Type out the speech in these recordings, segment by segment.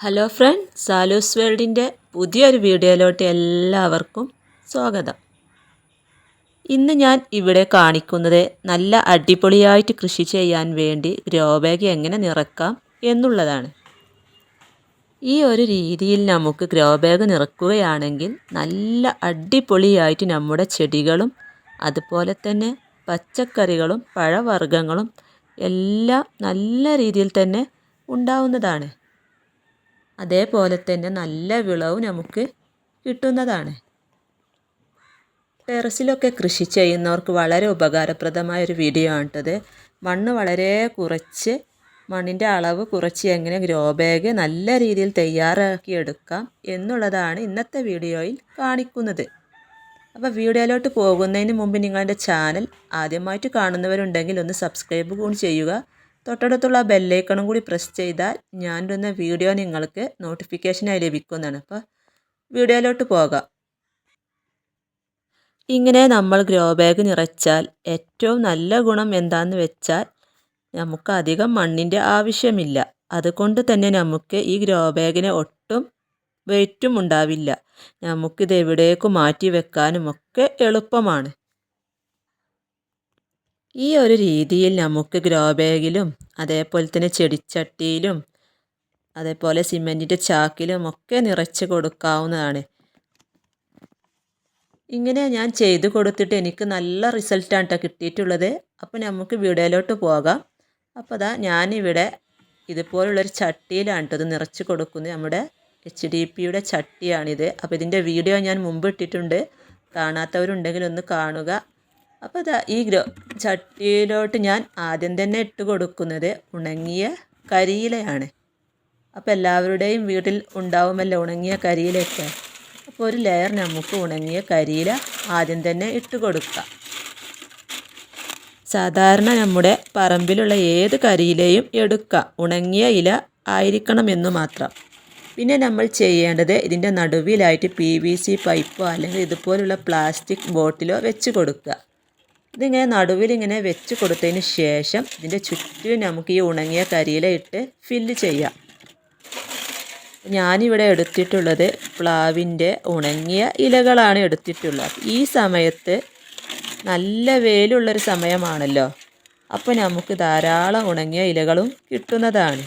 Hello friend സാലൂസ് വേൾഡിന്റെ പുതിയൊരു വീഡിയോയിലോട്ട് എല്ലാവർക്കും സ്വാഗതം. ഇന്ന് ഞാൻ ഇവിടെ കാണിക്കുന്നത് നല്ല അടിപൊളിയായിട്ട് കൃഷി ചെയ്യാൻ വേണ്ടി ഗ്രോ ബാഗ് എങ്ങനെ നിറക്കാം എന്നുള്ളതാണ്. ഈ ഒരു രീതിയിൽ നമുക്ക് ഗ്രോ ബാഗ് നിറക്കുകയാണെങ്കിൽ നല്ല അടിപൊളിയായിട്ട് നമ്മുടെ ചെടികളും അതുപോലെ തന്നെ പച്ചക്കറികളും പഴവർഗങ്ങളും എല്ലാം നല്ല രീതിയിൽ തന്നെ ഉണ്ടാവുന്നതാണ്. അതേപോലെ തന്നെ നല്ല വിളവും നമുക്ക് കിട്ടുന്നതാണ്. ടെറസിലൊക്കെ കൃഷി ചെയ്യുന്നവർക്ക് വളരെ ഉപകാരപ്രദമായ ഒരു വീഡിയോ ആണിട്ടത്. മണ്ണ് വളരെ കുറച്ച് മണ്ണിന്റെ അളവ് കുറച്ച് എങ്ങനെ ഗ്രോ ബാഗ് നല്ല രീതിയിൽ തയ്യാറാക്കി എടുക്കാം എന്നുള്ളതാണ് ഇന്നത്തെ വീഡിയോയിൽ കാണിക്കുന്നത്. അപ്പോൾ വീഡിയോയിലോട്ട് പോകുന്നതിന് മുമ്പ് നിങ്ങളുടെ ചാനൽ ആദ്യമായിട്ട് കാണുന്നവരുണ്ടെങ്കിൽ ഒന്ന് സബ്സ്ക്രൈബ് കൂടി ചെയ്യുക. തൊട്ടടുത്തുള്ള ബെല്ലൈക്കണും കൂടി പ്രസ് ചെയ്താൽ ഞാൻ ഇടുന്ന വീഡിയോ നിങ്ങൾക്ക് നോട്ടിഫിക്കേഷനായി ലഭിക്കുന്നതാണ്. അപ്പോൾ വീഡിയോയിലോട്ട് പോകാം. ഇങ്ങനെ നമ്മൾ ഗ്രോ ബാഗ് നിറച്ചാൽ ഏറ്റവും നല്ല ഗുണം എന്താണെന്ന് വെച്ചാൽ നമുക്ക് അധികം മണ്ണിന്റെ ആവശ്യമില്ല. അതുകൊണ്ട് തന്നെ നമുക്ക് ഈ ഗ്രോ ബാഗിന് ഒട്ടും വെയിറ്റും ഉണ്ടാവില്ല. നമുക്കിത് എവിടേക്ക് മാറ്റി വെക്കാനും ഒക്കെ എളുപ്പമാണ്. ഈ ഒരു രീതിയിൽ നമുക്ക് ഗ്രോ ബാഗിലും അതേപോലെ തന്നെ ചെടിച്ചട്ടിയിലും അതേപോലെ സിമെന്റിന്റെ ചാക്കിലും ഒക്കെ നിറച്ച് കൊടുക്കാവുന്നതാണ്. ഇങ്ങനെ ഞാൻ ചെയ്ത് കൊടുത്തിട്ട് എനിക്ക് നല്ല റിസൾട്ടാണ് കേട്ടോ കിട്ടിയിട്ടുള്ളത്. അപ്പോൾ നമുക്ക് വീഡിയോയിലോട്ട് പോകാം. അപ്പോൾ അതാ ഞാനിവിടെ ഇതുപോലുള്ളൊരു ചട്ടിയിലാണ് കേട്ടോ ഇത് നിറച്ച് കൊടുക്കുന്നത്. നമ്മുടെ എച്ച് ഡി പിയുടെ ചട്ടിയാണിത്. അപ്പോൾ ഇതിന്റെ വീഡിയോ ഞാൻ മുമ്പ് ഇട്ടിട്ടുണ്ട്. കാണാത്തവരുണ്ടെങ്കിൽ ഒന്ന് കാണുക. അപ്പോൾ ഇതാ ഈ ഗ്രോ ചട്ടിയിലോട്ട് ഞാൻ ആദ്യം തന്നെ ഇട്ട് കൊടുക്കുന്നത് ഉണങ്ങിയ കരിയിലയാണ്. അപ്പോൾ എല്ലാവരുടെയും വീട്ടിൽ ഉണ്ടാവുമല്ലോ ഉണങ്ങിയ കരിയിലയൊക്കെ. അപ്പോൾ ഒരു ലെയർ നമുക്ക് ഉണങ്ങിയ കരിയില ആദ്യം തന്നെ ഇട്ട് കൊടുക്കാം. സാധാരണ നമ്മുടെ പറമ്പിലുള്ള ഏത് കരിയിലയും എടുക്കാം. ഉണങ്ങിയ ഇല ആയിരിക്കണം എന്ന് മാത്രം. പിന്നെ നമ്മൾ ചെയ്യേണ്ടത് ഇതിന്റെ നടുവിലായിട്ട് പി വി സി പൈപ്പോ അല്ലെങ്കിൽ ഇതുപോലുള്ള പ്ലാസ്റ്റിക് ബോട്ടിലോ വെച്ച് കൊടുക്കുക. ഇതിങ്ങനെ നടുവിൽ ഇങ്ങനെ വെച്ച് കൊടുത്തതിന് ശേഷം ഇതിന്റെ ചുറ്റും നമുക്ക് ഈ ഉണങ്ങിയ കരിയില ഇട്ട് ഫില്ല് ചെയ്യാം. ഞാനിവിടെ എടുത്തിട്ടുള്ളത് പ്ലാവിന്റെ ഉണങ്ങിയ ഇലകളാണ് എടുത്തിട്ടുള്ളത്. ഈ സമയത്ത് നല്ല വെയിലുള്ളൊരു സമയമാണല്ലോ. അപ്പോൾ നമുക്ക് ധാരാളം ഉണങ്ങിയ ഇലകളും കിട്ടുന്നതാണ്.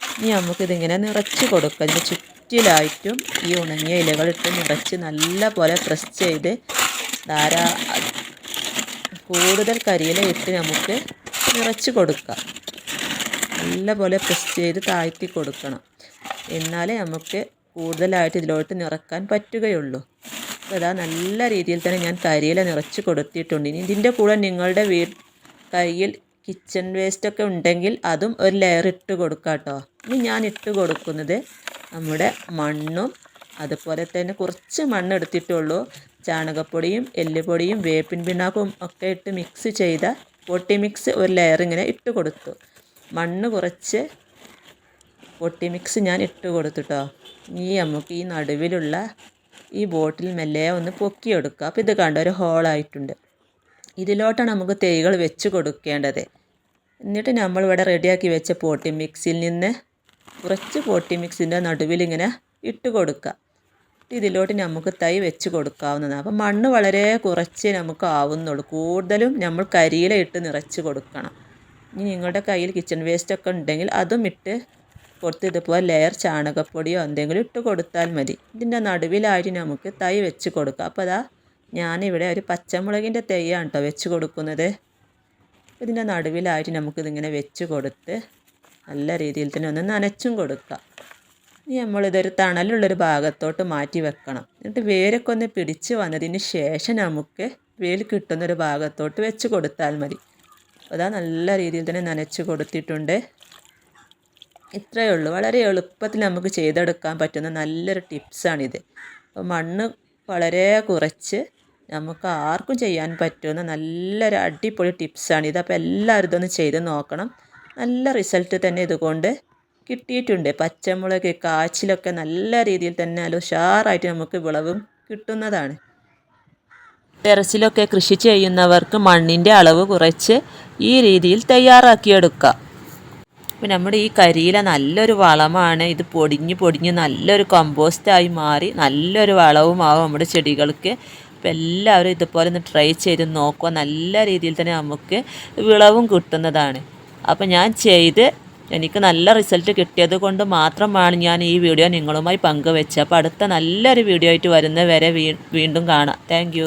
ഇനി നമുക്കിതിങ്ങനെ നിറച്ച് കൊടുക്കാം. ഇതിന്റെ ചുറ്റിലായിട്ടും ഈ ഉണങ്ങിയ ഇലകളിട്ട് നിറച്ച് നല്ല പോലെ പ്രസ് ചെയ്ത് ധാരാ കൂടുതൽ കരിയില ഇട്ട് നമുക്ക് നിറച്ച് കൊടുക്കാം. നല്ലപോലെ പ്രസ് ചെയ്ത് താഴ്ത്തി കൊടുക്കണം. എന്നാലേ നമുക്ക് കൂടുതലായിട്ട് ഇതിലോട്ട് നിറക്കാൻ പറ്റുകയുള്ളൂ. അപ്പോൾ ഇതാ നല്ല രീതിയിൽ തന്നെ ഞാൻ കരിയില നിറച്ച് കൊടുത്തിട്ടുണ്ട്. ഇനി ഇതിന്റെ കൂടെ നിങ്ങളുടെ വീ കയ്യിൽ കിച്ചൺ വേസ്റ്റൊക്കെ ഉണ്ടെങ്കിൽ അതും ഒരു ലെയർ ഇട്ട് കൊടുക്കാം കേട്ടോ ഇനി ഞാൻ ഇട്ട് കൊടുക്കുന്നത് നമ്മുടെ മണ്ണും അതുപോലെ തന്നെ കുറച്ച് മണ്ണ് എടുത്തിട്ടുള്ളൂ. ചാണകപ്പൊടിയും എല്ലുപൊടിയും വേപ്പിൻ പിണ്ണാക്കും ഒക്കെ ഇട്ട് മിക്സ് ചെയ്ത പൊട്ടി മിക്സ് ഒരു ലെയർ ഇങ്ങനെ ഇട്ട് കൊടുത്തു. മണ്ണ് കുറച്ച് പൊട്ടി മിക്സ് ഞാൻ ഇട്ട് കൊടുത്തുട്ടോ ഇനി നമുക്ക് ഈ നടുവിലുള്ള ഈ ബോട്ടിൽ മെല്ലെ ഒന്ന് പൊക്കിയെടുക്കുക അപ്പോൾ ഇത് കണ്ട ഒരു ഹോളായിട്ടുണ്ട് ഇതിലോട്ടാണ് നമുക്ക് തൈകൾ വെച്ച് കൊടുക്കേണ്ടത്. എന്നിട്ട് നമ്മളിവിടെ റെഡിയാക്കി വെച്ച പോട്ടി മിക്സിൽ നിന്ന് കുറച്ച് പോട്ടി മിക്സിന്റെ നടുവിൽ ഇങ്ങനെ ഇട്ട് കൊടുക്കുക. ഇതിലോട്ട് നമുക്ക് തൈ വെച്ച് കൊടുക്കാവുന്നതാണ്. അപ്പം മണ്ണ് വളരെ കുറച്ച് നമുക്ക് ആവുന്നുള്ളൂ. കൂടുതലും നമ്മൾ കരിയില ഇട്ട് നിറച്ച് കൊടുക്കണം. ഇനി നിങ്ങളുടെ കയ്യിൽ കിച്ചൺ വേസ്റ്റ് ഒക്കെ ഉണ്ടെങ്കിൽ അതും ഇട്ട് കൊടുത്ത് ഇതുപോലെ ലെയർ ചാണകപ്പൊടിയോ എന്തെങ്കിലും ഇട്ട് കൊടുത്താൽ മതി. ഇതിന്റെ നടുവിലായിട്ട് നമുക്ക് തൈ വെച്ച് കൊടുക്കാം. അപ്പോൾ അതാ ഞാനിവിടെ ഒരു പച്ചമുളകിന്റെ തൈയാണ് കേട്ടോ വെച്ച് കൊടുക്കുന്നത്. ഇതിന്റെ നടുവിലായിട്ട് നമുക്കിതിങ്ങനെ വെച്ച് കൊടുത്ത് നല്ല രീതിയിൽ തന്നെ ഒന്ന് നനച്ചും കൊടുക്കാം. ഇനി നമ്മളിതൊരു തണലുള്ളൊരു ഭാഗത്തോട്ട് മാറ്റി വെക്കണം. എന്നിട്ട് വേരൊക്കെ ഒന്ന് പിടിച്ച് വന്നതിന് ശേഷം നമുക്ക് വേൽ കിട്ടുന്നൊരു ഭാഗത്തോട്ട് വെച്ച് കൊടുത്താൽ മതി. അതാ നല്ല രീതിയിൽ തന്നെ നനച്ച് കൊടുത്തിട്ടുണ്ട്. ഇത്രയേ ഉള്ളൂ. വളരെ എളുപ്പത്തിൽ നമുക്ക് ചെയ്തെടുക്കാൻ പറ്റുന്ന നല്ലൊരു ടിപ്സാണിത്. അപ്പോൾ മണ്ണ് വളരെ കുറച്ച് നമുക്ക് ആർക്കും ചെയ്യാൻ പറ്റുന്ന നല്ലൊരു അടിപൊളി ടിപ്സാണിത്. അപ്പോൾ എല്ലാവരും ഇതൊന്ന് ചെയ്ത് നോക്കണം. നല്ല റിസൾട്ട് തന്നെ ഇതുകൊണ്ട് കിട്ടിയിട്ടുണ്ട്. പച്ചമുളക് കാച്ചിലൊക്കെ നല്ല രീതിയിൽ തന്നെ നല്ല ഉഷാറായിട്ട് നമുക്ക് വിളവും കിട്ടുന്നതാണ്. ടെറസിലൊക്കെ കൃഷി ചെയ്യുന്നവർക്ക് മണ്ണിന്റെ അളവ് കുറച്ച് ഈ രീതിയിൽ തയ്യാറാക്കിയെടുക്കാം അപ്പോൾ നമ്മുടെ ഈ കരിയില നല്ലൊരു വളമാണ്. ഇത് പൊടിഞ്ഞ് പൊടിഞ്ഞ് നല്ലൊരു കമ്പോസ്റ്റായി മാറി നല്ലൊരു വളവുമാവും നമ്മുടെ ചെടികൾക്ക്. അപ്പോൾ എല്ലാവരും ഇതുപോലെ ഒന്ന് ട്രൈ ചെയ്ത് നോക്കുക. നല്ല രീതിയിൽ തന്നെ നമുക്ക് വിളവും കിട്ടുന്നതാണ്. അപ്പോൾ ഞാൻ ചെയ്ത് എനിക്ക് നല്ല റിസൾട്ട് കിട്ടിയത് കൊണ്ട് മാത്രമാണ് ഞാൻ ഈ വീഡിയോ നിങ്ങളുമായി പങ്കുവെച്ചത്. അപ്പോൾ അടുത്ത നല്ലൊരു വീഡിയോ ആയിട്ട് വരുന്നവരെ വീണ്ടും കാണാം. താങ്ക്